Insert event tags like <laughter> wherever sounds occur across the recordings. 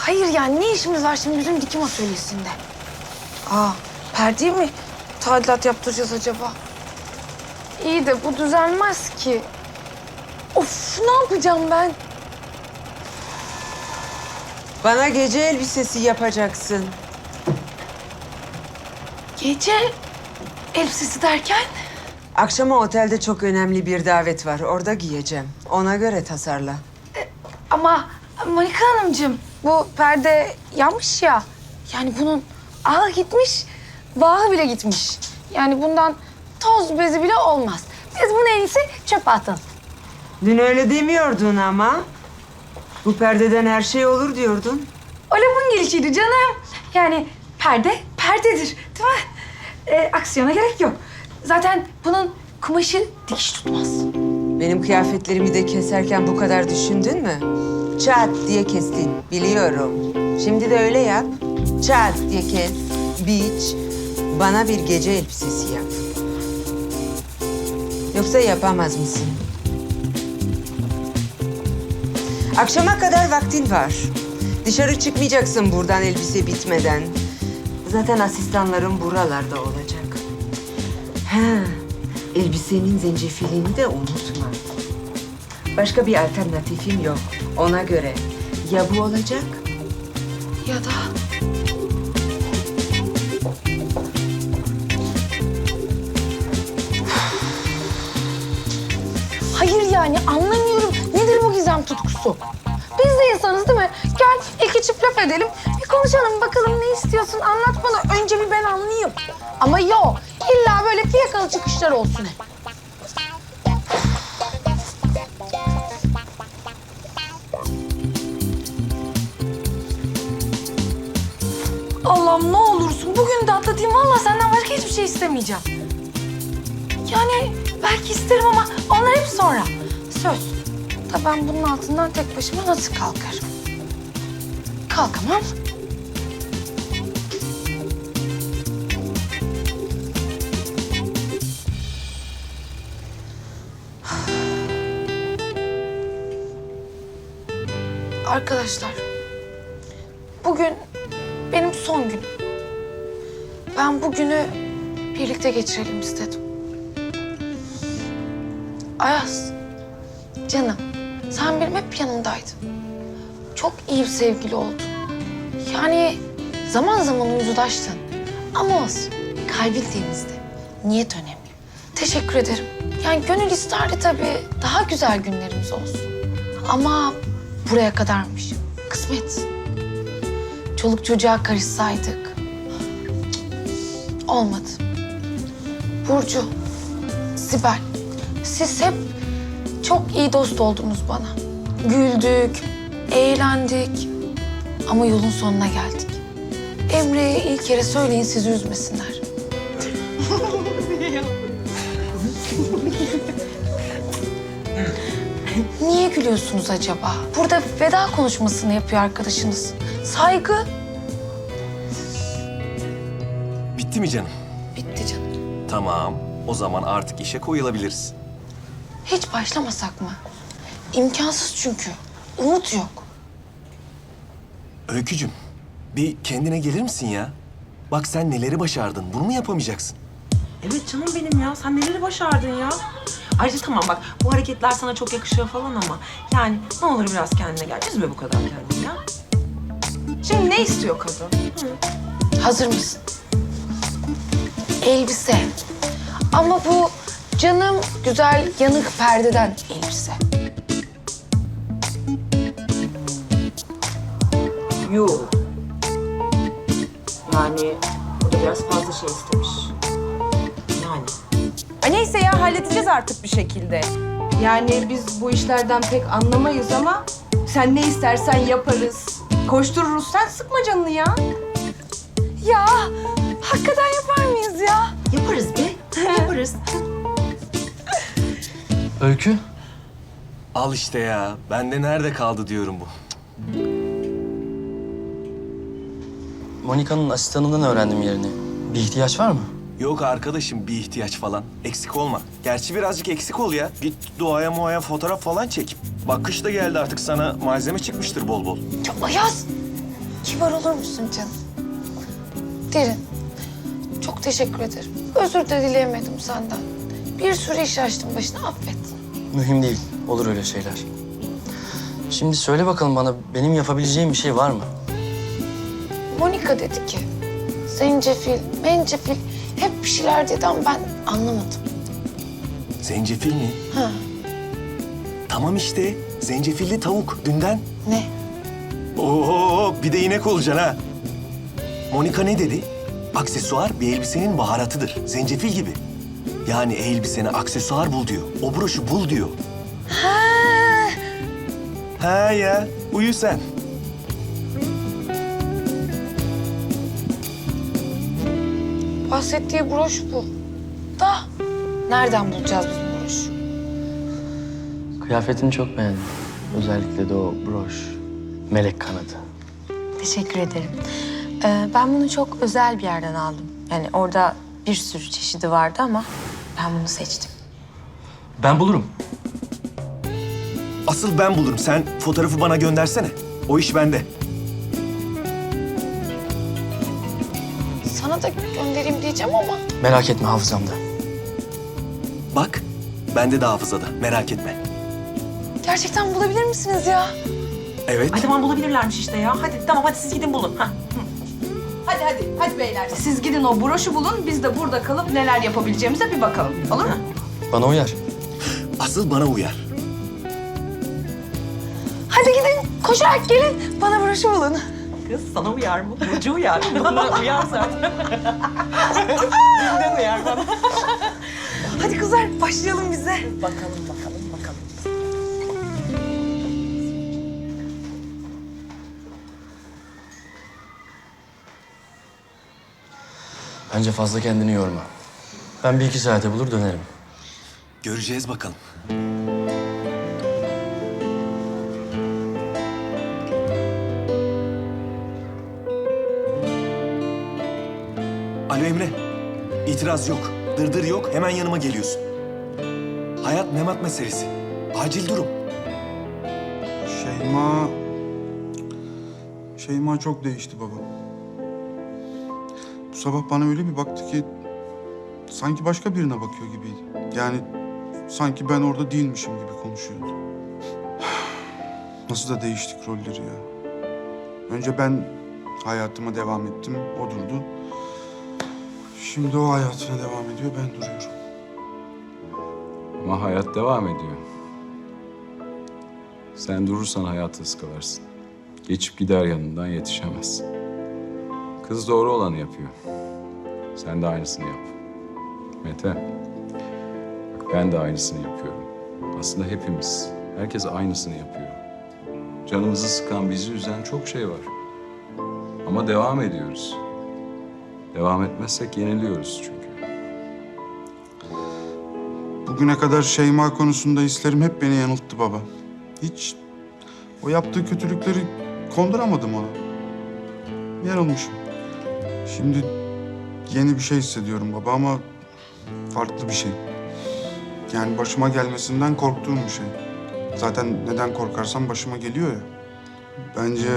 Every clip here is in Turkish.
Hayır yani ne işimiz var şimdi bizim dikim atölyesinde? Aa, perdeye mi tadilat yaptıracağız acaba? İyi de bu düzelmez ki. Of ne yapacağım ben? Bana gece elbisesi yapacaksın. Gece elbisesi derken? Akşama otelde çok önemli bir davet var. Orada giyeceğim. Ona göre tasarla. Ama Monika Hanımcığım bu perde yanmış ya. Yani bunun ağı gitmiş, bağı bile gitmiş. Yani bundan toz bezi bile olmaz. Biz bunu en iyisi çöpe atalım. Dün öyle demiyordun ama. Bu perdeden her şey olur diyordun. O lafın gelişiydi canım. Yani perde perdedir değil mi? Ee, aksiyona gerek yok. Zaten bunun kumaşı dikiş tutmaz. Benim kıyafetlerimi de keserken bu kadar düşündün mü? Çat diye kestin, biliyorum. Şimdi de öyle yap. Çat diye kes, biç. Bana bir gece elbisesi yap. Yoksa yapamaz mısın? Akşama kadar vaktin var. Dışarı çıkmayacaksın buradan elbise bitmeden. Zaten asistanlarım buralarda olacak. Ha, elbisenin zencefilini de unutma. Başka bir alternatifim yok. Ona göre ya bu olacak Ya da... <sighs> Hayır yani anlamıyorum. Nedir bu gizem tutkusu? Biz de insanız değil mi? Gel iki çift laf edelim. Bir konuşalım bakalım ne istiyorsun anlat bana. Önce bir ben anlayayım. Ama yok. İlla böyle fiyakalı çıkışlar olsun. Hiçbir şey istemeyeceğim. Yani belki isterim ama onlar hep sonra. Söz. Da ben bunun altından tek başıma nasıl kalkarım? Kalkamam. Arkadaşlar, bugün benim son günüm. Ben bugünü birlikte geçirelim istedim. Ayaz, canım sen benim hep yanımdaydın. Çok iyi bir sevgili oldun. Yani zaman zaman uyuzlaştın. Ama olsun, kalbin temizdi. Niyet önemli. Teşekkür ederim. Yani gönül isterdi tabii daha güzel günlerimiz olsun. Ama buraya kadarmış. Kısmet. Çoluk çocuğa karışsaydık. Olmadı. Burcu, Sibel, siz hep çok iyi dost oldunuz bana. Güldük, eğlendik ama yolun sonuna geldik. Emre'ye ilk kere söyleyin sizi üzmesinler. <laughs> Niye gülüyorsunuz acaba? Burada veda konuşmasını yapıyor arkadaşınız. Saygı Bitti mi canım? Tamam. O zaman artık işe koyulabiliriz. Hiç başlamasak mı? İmkansız çünkü. Umut yok. Öykücüm, bir kendine gelir misin ya? Bak sen neleri başardın. Bunu mu yapamayacaksın? Evet canım benim ya. Sen neleri başardın ya? Ayrıca tamam bak bu hareketler sana çok yakışıyor falan ama yani ne olur biraz kendine gel. Üzme bu kadar kendini ya. Şimdi ne istiyor kadın? Hazır mısın? Elbise. Ama bu canım güzel yanık perdeden elbise. Yok. Yani o da biraz fazla şey istemiş. Yani. Ay neyse ya halledeceğiz artık bir şekilde. Yani biz bu işlerden pek anlamayız ama sen ne istersen yaparız. Koştururuz sen sıkma canını ya. Ya hakikaten yapar mıyız ya? Yaparız be. Yaparız. Öykü? Al işte ya. Bende nerede kaldı diyorum bu. Monika'nın asistanından öğrendim yerini. Bir ihtiyaç var mı? Yok arkadaşım bir ihtiyaç falan. Eksik olma. Gerçi birazcık eksik ol ya. Git doğaya muaya fotoğraf falan çek. Bak kış da geldi artık sana malzeme çıkmıştır bol bol. Ya Ayaz kibar olur musun canım? Derin, çok teşekkür ederim. Özür de dileyemedim senden. Bir sürü iş açtım başına, affet. Mühim değil. Olur öyle şeyler. Şimdi söyle bakalım bana benim yapabileceğim bir şey var mı? Monika dedi ki, zencefil, mencefil hep bir şeyler dedi ama ben anlamadım. Zencefil mi? Ha, Tamam işte. Zencefilli tavuk dünden. ne? Oo bir de inek olacaksın ha. Monika ne dedi? Aksesuar bir elbisenin baharatıdır. Zencefil gibi. Yani elbisene aksesuar bul diyor. O broşu bul diyor. Ha, Ha ya uyu sen. bahsettiği broş bu. Da nereden bulacağız biz bu broşu? Kıyafetini çok beğendim. Özellikle de o broş. Melek kanadı. Teşekkür ederim. Ee, ben bunu çok özel bir yerden aldım. Yani orada bir sürü çeşidi vardı ama ben bunu seçtim. Ben bulurum. Asıl ben bulurum. Sen fotoğrafı bana göndersene. O iş bende. Sana da göndereyim diyeceğim ama Merak etme hafızamda. Bak bende de hafızada. Merak etme. gerçekten bulabilir misiniz ya? Evet. Ay tamam bulabilirlermiş işte ya. Hadi tamam hadi siz gidin bulun. Hah. Hadi hadi, hadi beyler. Siz gidin o broşu bulun, biz de burada kalıp neler yapabileceğimize bir bakalım. Olur mu? Bana uyar. Asıl bana uyar. Hadi gidin, koşarak gelin. Bana broşu bulun. Kız sana uyar mı? Burcu uyar. <laughs> Bana uyar zaten. <laughs> Dünden uyar bana. Hadi kızlar, başlayalım bize. Bakalım bakalım Bence fazla kendini yorma. Ben bir iki saate bulur dönerim. Göreceğiz bakalım. Alo Emre. İtiraz yok. Dırdır yok. Hemen yanıma geliyorsun. Hayat memat meselesi. Acil durum. Şeyma... Şeyma çok değişti baba. Sabah bana öyle bir baktı ki... Sanki başka birine bakıyor gibiydi. Yani sanki ben orada değilmişim gibi konuşuyordu. <sighs> Nasıl da değiştik rolleri ya. Önce ben hayatıma devam ettim, o durdu. Şimdi o hayatına devam ediyor, ben duruyorum. Ama hayat devam ediyor. Sen durursan hayatı ıskalarsın. Geçip gider yanından yetişemez. Kız doğru olanı yapıyor. Sen de aynısını yap. Mete, bak ben de aynısını yapıyorum. Aslında hepimiz, herkes aynısını yapıyor. Canımızı sıkan, bizi üzen çok şey var. Ama devam ediyoruz. Devam etmezsek yeniliyoruz çünkü. Bugüne kadar Şeyma konusunda hislerim hep beni yanılttı baba. Hiç o yaptığı kötülükleri konduramadım ona. Yanılmışım. Şimdi yeni bir şey hissediyorum baba ama farklı bir şey. Yani başıma gelmesinden korktuğum bir şey. Zaten neden korkarsam başıma geliyor ya. Bence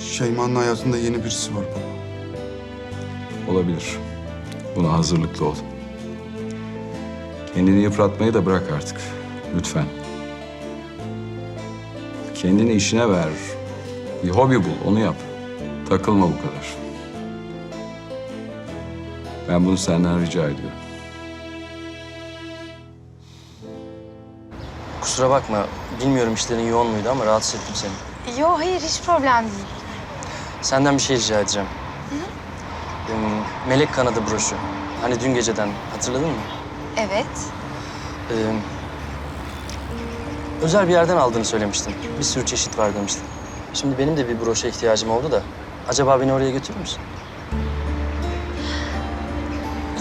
Şeyma'nın hayatında yeni birisi var baba. Olabilir. Buna hazırlıklı ol. Kendini yıpratmayı da bırak artık. Lütfen. Kendini işine ver. Bir hobi bul, onu yap. Takılma bu kadar. Ben bunu senden rica ediyorum. Kusura bakma. Bilmiyorum işlerin yoğun muydu ama rahatsız ettim seni. Yo hayır hiç problem değil. Senden bir şey rica edeceğim. Ee, Melek kanadı broşu. Hani dün geceden hatırladın mı? Evet. Ee, özel bir yerden aldığını söylemiştin. Bir sürü çeşit var demiştin. Şimdi benim de bir broşa ihtiyacım oldu da. Acaba beni oraya götürür müsün?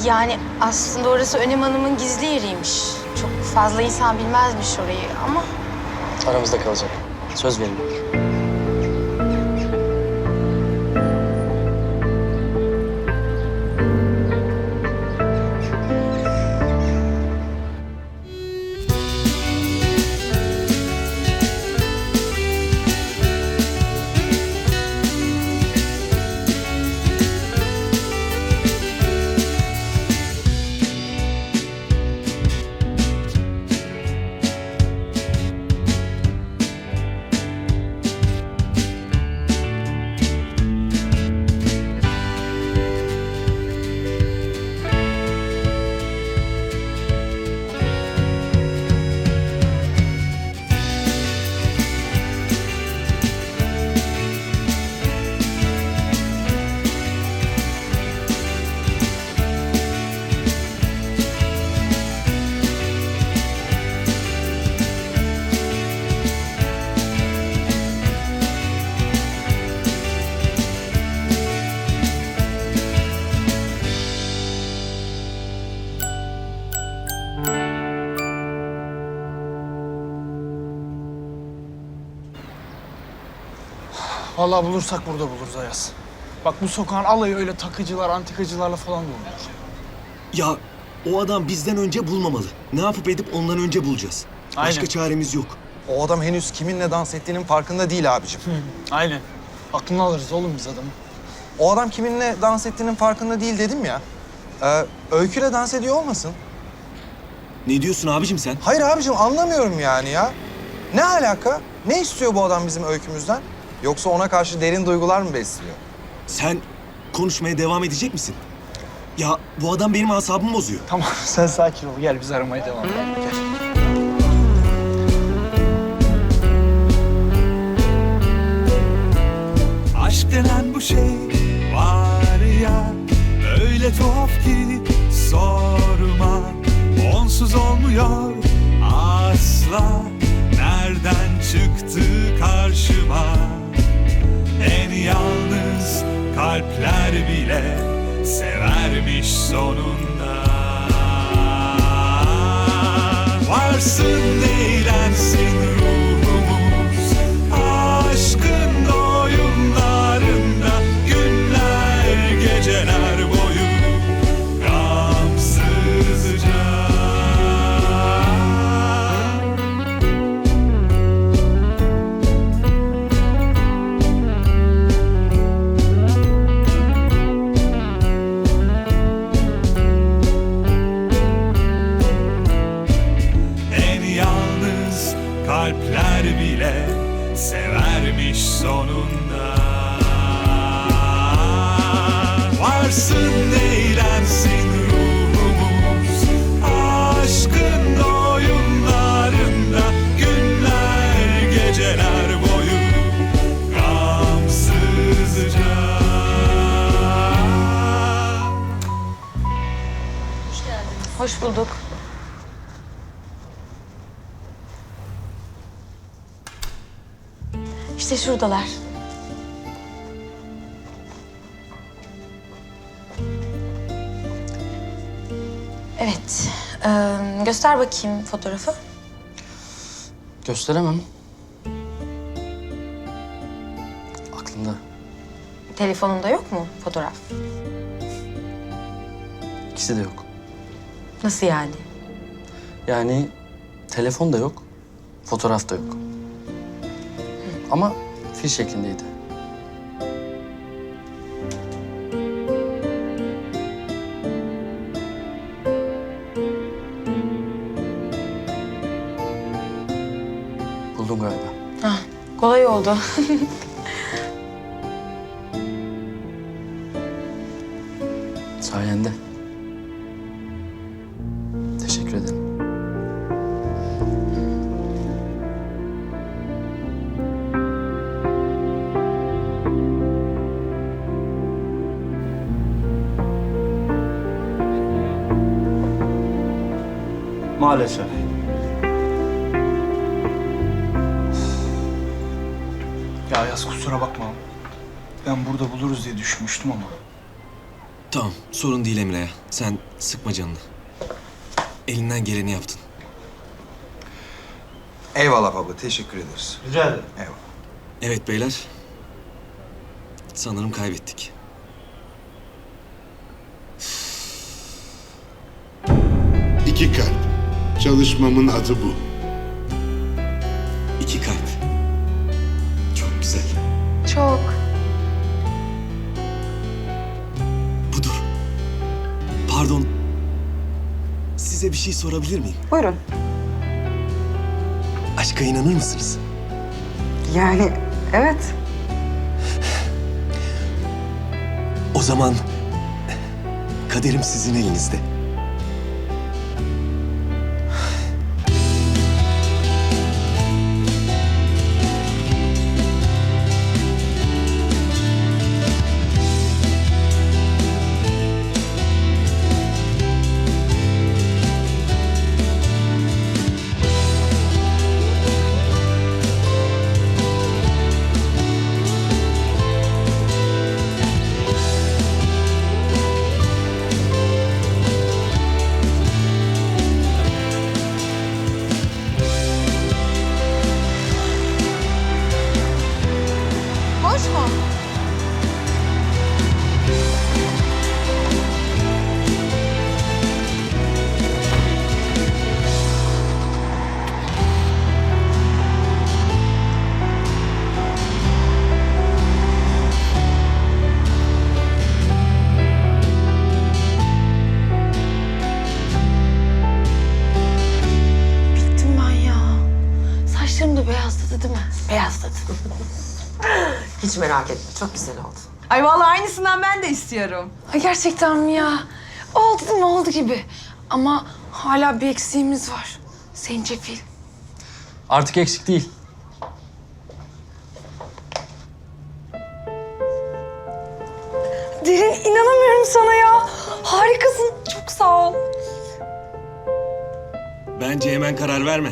Yani aslında orası Önem Hanım'ın gizli yeriymiş. Çok fazla insan bilmezmiş orayı ama Aramızda kalacak. Söz verin. Vallahi bulursak burada buluruz Ayaz. Bak bu sokağın alayı öyle takıcılar, antikacılarla falan doluyor. Ya o adam bizden önce bulmamalı. Ne yapıp edip ondan önce bulacağız. Başka Aynen. çaremiz yok. O adam henüz kiminle dans ettiğinin farkında değil abicim. Aynen. Aklını alırız oğlum biz adamı. O adam kiminle dans ettiğinin farkında değil dedim ya. Ee, öyküyle dans ediyor olmasın? Ne diyorsun abicim sen? Hayır abicim anlamıyorum yani ya. Ne alaka? Ne istiyor bu adam bizim öykümüzden? Yoksa ona karşı derin duygular mı besliyor? Sen konuşmaya devam edecek misin? Ya bu adam benim asabımı bozuyor. Tamam <laughs> sen sakin ol. Gel biz aramaya devam edelim. Gel. Aşk denen bu şey var ya Öyle tuhaf ki sorma Onsuz olmuyor asla Nereden çıktı karşıma yalnız kalpler bile Severmiş sonunda. Varsın eğlensin şuradalar. Evet. eee, göster bakayım fotoğrafı. Gösteremem. Aklımda. Telefonunda yok mu fotoğraf? İkisi de yok. Nasıl yani? Yani telefon da yok, fotoğraf da yok. Ama fil şeklindeydi. Buldum galiba. Hah, kolay oldu. Sayende. Maalesef. Ya Ayaz kusura bakma. Ben burada buluruz diye düşünmüştüm ama. Tamam sorun değil Emre ya. Sen sıkma canını. Elinden geleni yaptın. Eyvallah baba teşekkür ederiz. Rica ederim. Eyvallah. Evet beyler. Sanırım kaybettik. Çalışmamın adı bu. İki kalp. Çok güzel. Çok. Budur. Pardon. Size bir şey sorabilir miyim? Buyurun. Aşka inanır mısınız? Yani evet. O zaman kaderim sizin elinizde. Hiç merak etme. Çok güzel oldu. Ay vallahi aynısından ben de istiyorum. Ay gerçekten mi ya? Oldu değil mi? Oldu gibi. Ama hala bir eksiğimiz var. Zencefil. Artık eksik değil. Derin inanamıyorum sana ya. Harikasın. Çok sağ ol. Bence hemen karar verme.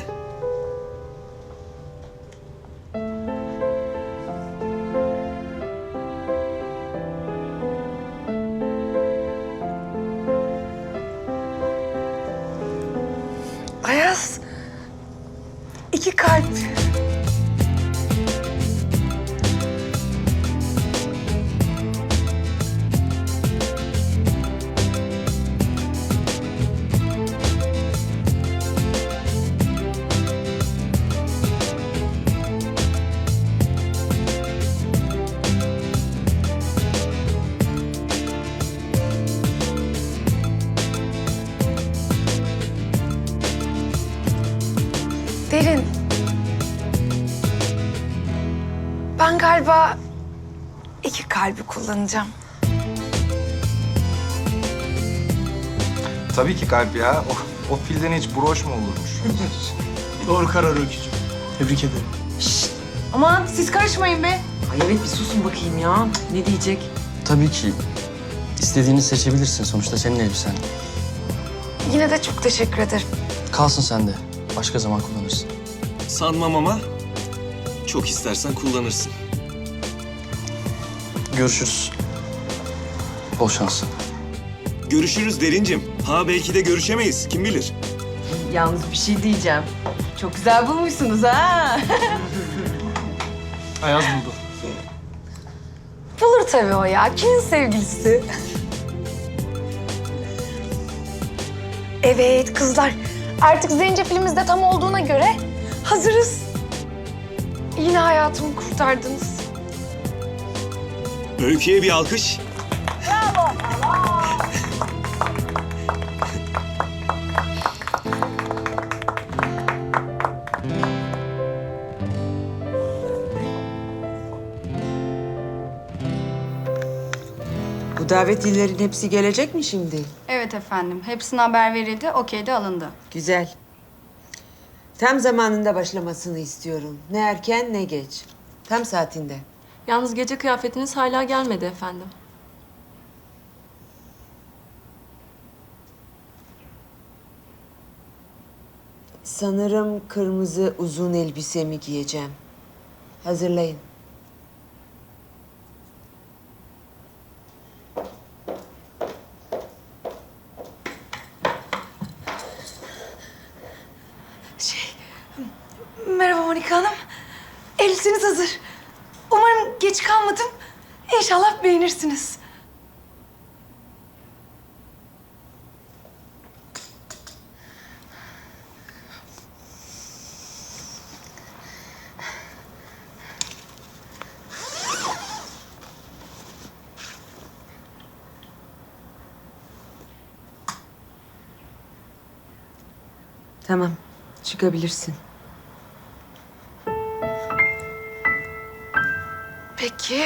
Kalbi kullanacağım. Tabii ki kalp ya. O, o filden hiç broş mu olurmuş? <laughs> Doğru karar Öykücüğüm. Tebrik ederim. Aman siz karışmayın be. Ay evet bir susun bakayım ya. Ne diyecek? Tabii ki. İstediğini seçebilirsin. Sonuçta senin elbisen. Yine de çok teşekkür ederim. Kalsın sende. Başka zaman kullanırsın. Sanmam ama çok istersen kullanırsın. Görüşürüz. Bol şans. Görüşürüz Derincim. Ha belki de görüşemeyiz. Kim bilir? Yalnız bir şey diyeceğim. Çok güzel bulmuşsunuz ha. <laughs> Ayaz buldu. Bulur tabii o ya. Kimin sevgilisi? Evet kızlar. Artık zencefilimiz de tam olduğuna göre hazırız. Yine hayatımı kurtardınız. Öykü'ye bir alkış. Bu davetlilerin hepsi gelecek mi şimdi? Evet efendim. Hepsine haber verildi. Okey de alındı. Güzel. Tam zamanında başlamasını istiyorum. Ne erken ne geç. Tam saatinde. Yalnız gece kıyafetiniz hala gelmedi efendim. Sanırım kırmızı uzun elbisemi giyeceğim. Hazırlayın. Şey, merhaba Monika Hanım. Elbiseniz hazır. Umarım geç kalmadım. İnşallah beğenirsiniz. Tamam, çıkabilirsin. Peki.